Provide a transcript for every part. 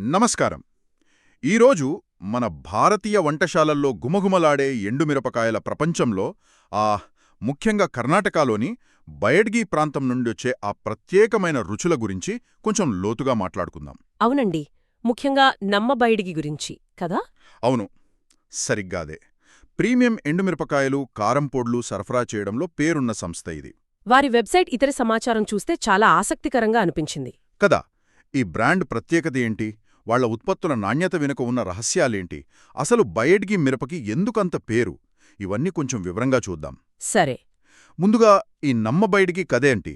నమస్కారం. ఈరోజు మన భారతీయ వంటశాలల్లో గుమగుమలాడే ఎండుమిరపకాయల ప్రపంచంలో ఆ ముఖ్యంగా కర్ణాటకలోని బయడ్గీ ప్రాంతం నుండి వచ్చే ఆ ప్రత్యేకమైన రుచుల గురించి కొంచెం లోతుగా మాట్లాడుకుందాం. అవునండి. ముఖ్యంగా నమ్మబైడిగి గురించి కదా? అవును. సరిగ్గా అదే. ప్రీమియం ఎండుమిరపకాయలు కారంపొడ్లు సరఫరా చేయడంలో పేరున్న సంస్థ ఇది. వారి వెబ్సైట్ ఇతర సమాచారం చూస్తే చాలా ఆసక్తికరంగా అనిపించింది. కదా! ఈ బ్రాండ్ ప్రత్యేకత ఏంటి? వాళ్ళ ఉత్పత్తుల నాణ్యత వెనుక ఉన్న రహస్యాలేంటి? అసలు బయడ్గీ మిరపకి ఎందుకంత పేరు? ఇవన్నీ కొంచెం వివరంగా చూద్దాం. సరే. ముందుగా ఈ నమ్మబైడికి కథేంటి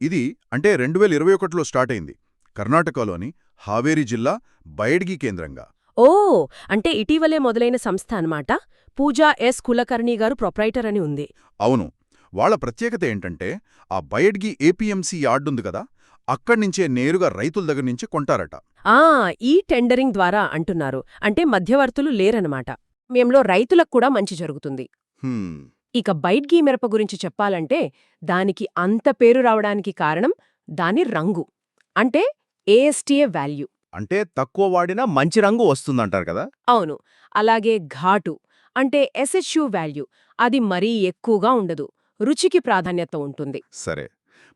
ఇది అంటే రెండు వేల ఇరవై ఒకటిలో స్టార్ట్ అయింది. కర్ణాటకలోని హావేరి జిల్లా బయడ్గి కేంద్రంగా. ఓ! అంటే ఇటీవలే మొదలైన సంస్థ అన్నమాట. పూజా ఎస్. కులకర్ణి గారు ప్రొప్రైటర్ అని ఉంది. అవును. వాళ్ళ ప్రత్యేకత ఏంటంటే ఆ బయడ్గి ఏపీఎంసీ యార్డుంది కదా అక్కడ్నించే నేరుగా రైతుల దగ్గర నుంచి కొంటారట. ఆ ఈ టెండరింగ్ ద్వారా అంటున్నారు. అంటే మధ్యవర్తులు లేరన్నమాట. మేంలో రైతులకు కూడా మంచి జరుగుతుంది. హ్మ్, ఇక బైట్గీ మిరప గురించి చెప్పాలంటే దానికి అంత పేరు రావడానికి కారణం దాని రంగు. అంటే ఏఎస్టీఏ వాల్యూ. అంటే తక్కువ వాడినా మంచి రంగు వస్తుందంటారు కదా? అవును. అలాగే ఘాటు. అంటే ఎస్హెచ్యు వాల్యూ. అది మరీ ఎక్కువగా ఉండదు. రుచికి ప్రాధాన్యత ఉంటుంది. సరే.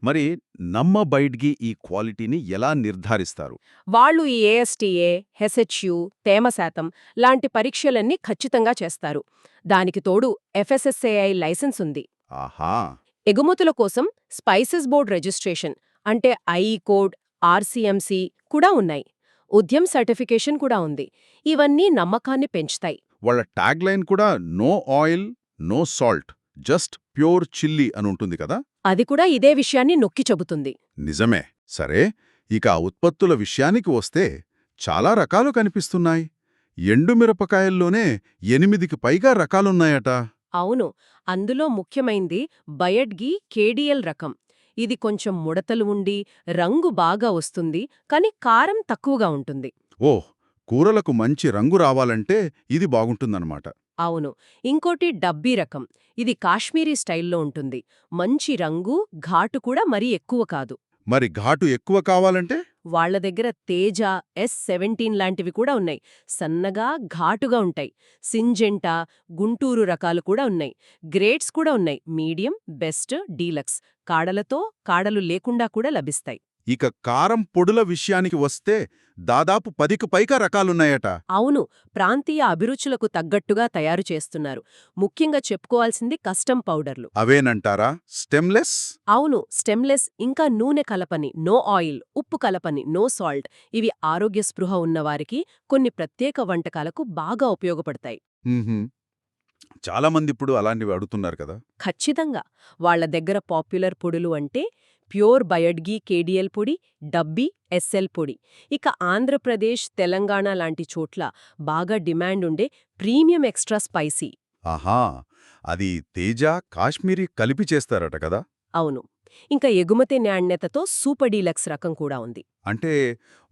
మరి నమ్మ బైడ్గి ఈ క్వాలిటీని ఎలా నిర్ధారిస్తారు? వాళ్ళు ఈ ఏఎస్టీఏ హెచ్హెచ్యు తేమ శాతం లాంటి పరీక్షలన్నీ ఖచ్చితంగా చేస్తారు. దానికి తోడు ఎఫ్ఎస్ఎస్ఏఐ లైసెన్స్ ఉంది. ఆహా! ఎగుమతుల కోసం స్పైసెస్ బోర్డ్ రిజిస్ట్రేషన్ అంటే ఐఈ కోడ్ ఆర్సీఎంసీ కూడా ఉన్నాయి. ఉద్యమ్ సర్టిఫికేషన్ కూడా ఉంది. ఇవన్నీ నమ్మకాన్ని పెంచుతాయి. వాళ్ళ ట్యాగ్ లైన్ కూడా no oil no salt. Just pure chilli అని ఉంటుంది కదా? అది కూడా ఇదే విషయాన్ని నొక్కి చెబుతుంది. నిజమే. సరే ఇక ఆ ఉత్పత్తుల విషయానికి వస్తే చాలా రకాలు కనిపిస్తున్నాయి. ఎండుమిరపకాయల్లోనే ఎనిమిదికి పైగా రకాలున్నాయట. అవును. అందులో ముఖ్యమైంది బయడ్గి కేడిఎల్ రకం. ఇది కొంచెం ముడతలు ఉండి రంగు బాగా వస్తుంది కాని కారం తక్కువగా ఉంటుంది. ఓ కూరలకు మంచి రంగు రావాలంటే ఇది బాగుంటుందన్నమాట. అవును. ఇంకోటి డబ్బీ రకం. ఇది కాశ్మీరీ స్టైల్లో ఉంటుంది. మంచి రంగు ఘాటు కూడా మరీ ఎక్కువ కాదు. మరి ఘాటు ఎక్కువ కావాలంటే? వాళ్ళ దగ్గర తేజ ఎస్ సెవెంటీన్ లాంటివి కూడా ఉన్నాయి. సన్నగా ఘాటుగా ఉంటాయి. సింజెంటా గుంటూరు రకాలు కూడా ఉన్నాయి. గ్రేడ్స్ కూడా ఉన్నాయి. Medium best deluxe. కాడలతో కాడలు లేకుండా కూడా లభిస్తాయి. ఇక కారం పొడుల విషయానికి వస్తే దాదాపు పదికి పైగా రకాలున్నాయట. అవును ప్రాంతీయ అభిరుచులకు తగ్గట్టుగా తయారు చేస్తున్నారు. ముఖ్యంగా చెప్పుకోవాల్సింది కస్టమ్ పౌడర్లు. అవేనంటారా? స్టెమ్లెస్? అవును స్టెమ్లెస్ ఇంకా నూనె కలపని నో ఆయిల్ ఉప్పు కలపని నో సాల్ట్ ఇవి ఆరోగ్య స్పృహ ఉన్నవారికి కొన్ని ప్రత్యేక వంటకాలకు బాగా ఉపయోగపడతాయి. మ్మ్హ్మ్. చాలా మంది ఇప్పుడు అలాంటివి అడుగుతున్నారు కదా. ఖచ్చితంగా. వాళ్ళ దగ్గర పాపులర్ పొడులు అంటే ప్యూర్ బయడ్గీ కేడిఎల్ పొడి డబ్బీ ఎస్ఎల్ పొడి. ఇక ఆంధ్రప్రదేశ్ తెలంగాణ లాంటి చోట్ల బాగా డిమాండ్ ఉండే ప్రీమియం ఎక్స్ట్రా స్పైసీ. ఆహా! అది తేజ కాశ్మీరీ కలిపి చేస్తారట కదా? అవును. ఇంకా ఎగుమతి నాణ్యతతో సూపర్ డీలక్స్ రకం కూడా ఉంది. అంటే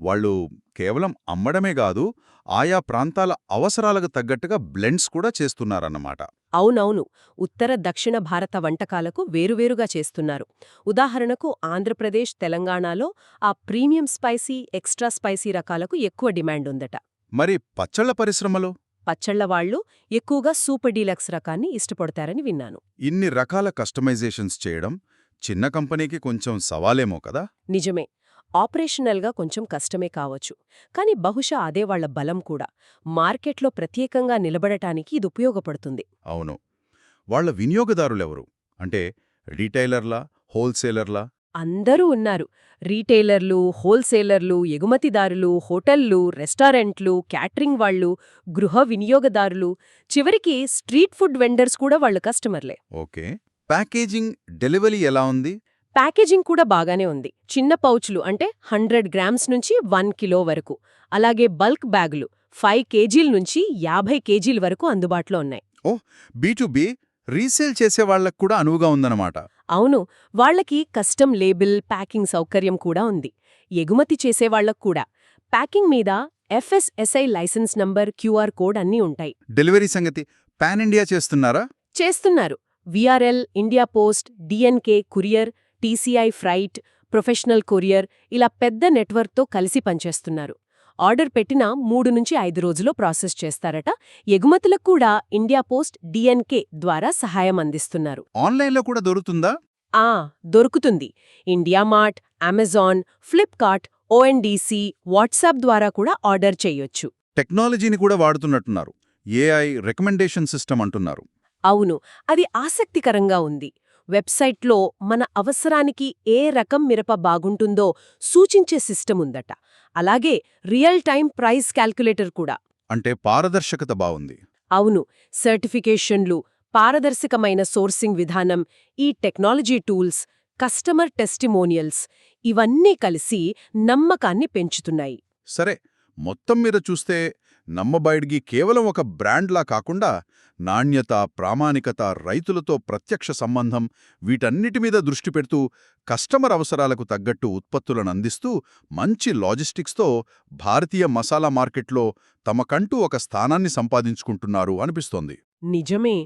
వాళ్ళు కేవలం అమ్మడమే కాదు ఆయా ప్రాంతాల అవసరాలకు తగ్గట్టుగా బ్లెండ్స్ కూడా చేస్తున్నారన్నమాట. అవునవును. ఉత్తర దక్షిణ భారత వంటకాలకు వేరువేరుగా చేస్తున్నారు. ఉదాహరణకు ఆంధ్రప్రదేశ్ తెలంగాణలో ఆ ప్రీమియం స్పైసీ ఎక్స్ట్రా స్పైసీ రకాలకు ఎక్కువ డిమాండ్ ఉందట. మరి పచ్చళ్ళ పరిశ్రమలో? పచ్చళ్ళవాళ్ళు ఎక్కువగా సూపర్ డీలక్స్ రకాన్ని ఇష్టపడతారని విన్నాను. ఇన్ని రకాల కస్టమైజేషన్స్ చేయడం చిన్న కంపెనీకి కొంచెం సవాలేమో కదా? నిజమే. ఆపరేషనల్గా కొంచెం కష్టమే కావచ్చు. కానీ బహుశా అదే వాళ్ళ బలం కూడా. మార్కెట్లో ప్రత్యేకంగా నిలబడటానికి ఇది ఉపయోగపడుతుంది. అవును. వాళ్ళ వినియోగదారులెవరు? అంటే రీటైలర్లా హోల్సేలర్లా? అందరూ ఉన్నారు. రీటైలర్లు హోల్సేలర్లు ఎగుమతిదారులు హోటళ్ళు రెస్టారెంట్లు క్యాటరింగ్ వాళ్ళు గృహ వినియోగదారులు. చివరికి స్ట్రీట్ ఫుడ్ వెండర్స్ కూడా వాళ్ళు కస్టమర్లే. ఓకే. ప్యాకేజింగ్ డెలివరీ ఎలా ఉంది? ప్యాకేజింగ్ కూడా బాగానే ఉంది. చిన్న పౌచ్లు అంటే హండ్రెడ్ గ్రామ్స్ నుంచి వన్ కిలో వరకు. అలాగే బల్క్ బ్యాగులు ఫైవ్ కేజీల నుంచి యాభై కేజీల వరకు అందుబాటులో ఉన్నాయి. బీ రీసేల్ చేసే వాళ్ళకు కూడా అనువుగా ఉందన్నమాట. అవును వాళ్ళకి కస్టమ్ లేబుల్ ప్యాకింగ్ సౌకర్యం కూడా ఉంది. ఎగుమతి చేసేవాళ్ళకు కూడా. ప్యాకింగ్ మీద FSSAI license number QR code అన్నీ ఉంటాయి. డెలివరీ సంగతి పాన్ ఇండియా చేస్తున్నారా? చేస్తున్నారు. VRL India Post DNK courier TCI freight professional courier ఇలా పెద్ద నెట్వర్క్తో కలిసి పనిచేస్తున్నారు. ఆర్డర్ పెట్టిన మూడు నుంచి ఐదు రోజుల్లో ప్రాసెస్ చేస్తారట. ఎగుమతులకు కూడా ఇండియా పోస్ట్ డిఎన్కే ద్వారా సహాయం అందిస్తున్నారు. ఆన్లైన్లో కూడా దొరుకుతుందా? ఆ దొరుకుతుంది. India Mart Amazon Flipkart ONDC WhatsApp ద్వారా కూడా ఆర్డర్ చేయొచ్చు. టెక్నాలజీని కూడా వాడుతున్నట్టున్నారు. ఏఐ రికమెండేషన్ సిస్టమ్ అంటున్నారు. అవును. అది ఆసక్తికరంగా ఉంది. వెబ్సైట్లో మన అవసరానికి ఏ రకం మిరప బాగుంటుందో సూచించే సిస్టమ్ ఉందట. అలాగే రియల్ టైం ప్రైస్ క్యాల్కులేటర్ కూడా. అంటే పారదర్శకత బావుంది అవును సర్టిఫికేషన్లు పారదర్శకమైన సోర్సింగ్ విధానం ఈ టెక్నాలజీ టూల్స్ కస్టమర్ టెస్టిమోనియల్స్ ఇవన్నీ కలిసి నమ్మకాన్ని పెంచుతున్నాయి. సరే మొత్తం మీద చూస్తే నమ్మబైడ్గి కేవలం ఒక బ్రాండ్లా కాకుండా నాణ్యత ప్రామాణికత రైతులతో ప్రత్యక్ష సంబంధం వీటన్నిటి మీద దృష్టి పెడుతూ కస్టమర్ అవసరాలకు తగ్గట్టు ఉత్పత్తులను అందిస్తూ మంచి లాజిస్టిక్స్తో భారతీయ మసాలా మార్కెట్లో తమకంటూ ఒక స్థానాన్ని సంపాదించుకుంటున్నారు అనిపిస్తోంది. నిజమే.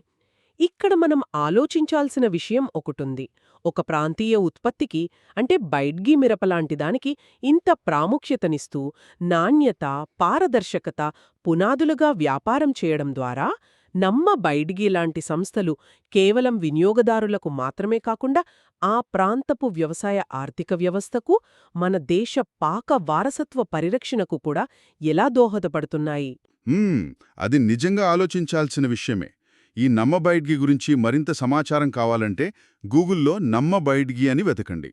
ఇక్కడ మనం ఆలోచించాల్సిన విషయం ఒకటుంది. ఒక ప్రాంతీయ ఉత్పత్తికి అంటే బైడ్గి మిరపలాంటి దానికి ఇంత ప్రాముఖ్యతనిస్తూ నాణ్యత పారదర్శకత పునాదులుగా వ్యాపారం చేయడం ద్వారా నమ్మ బైడ్గి లాంటి సంస్థలు కేవలం వినియోగదారులకు మాత్రమే కాకుండా ఆ ప్రాంతపు వ్యవసాయ ఆర్థిక వ్యవస్థకు మన దేశ పాక వారసత్వ పరిరక్షణకు కూడా ఎలా దోహదపడుతున్నాయి? అది నిజంగా ఆలోచించాల్సిన విషయమే. ఈ నమ్మబైడ్గి గురించి మరింత సమాచారం కావాలంటే గూగుల్లో నమ్మబైడ్గి అని వెతకండి.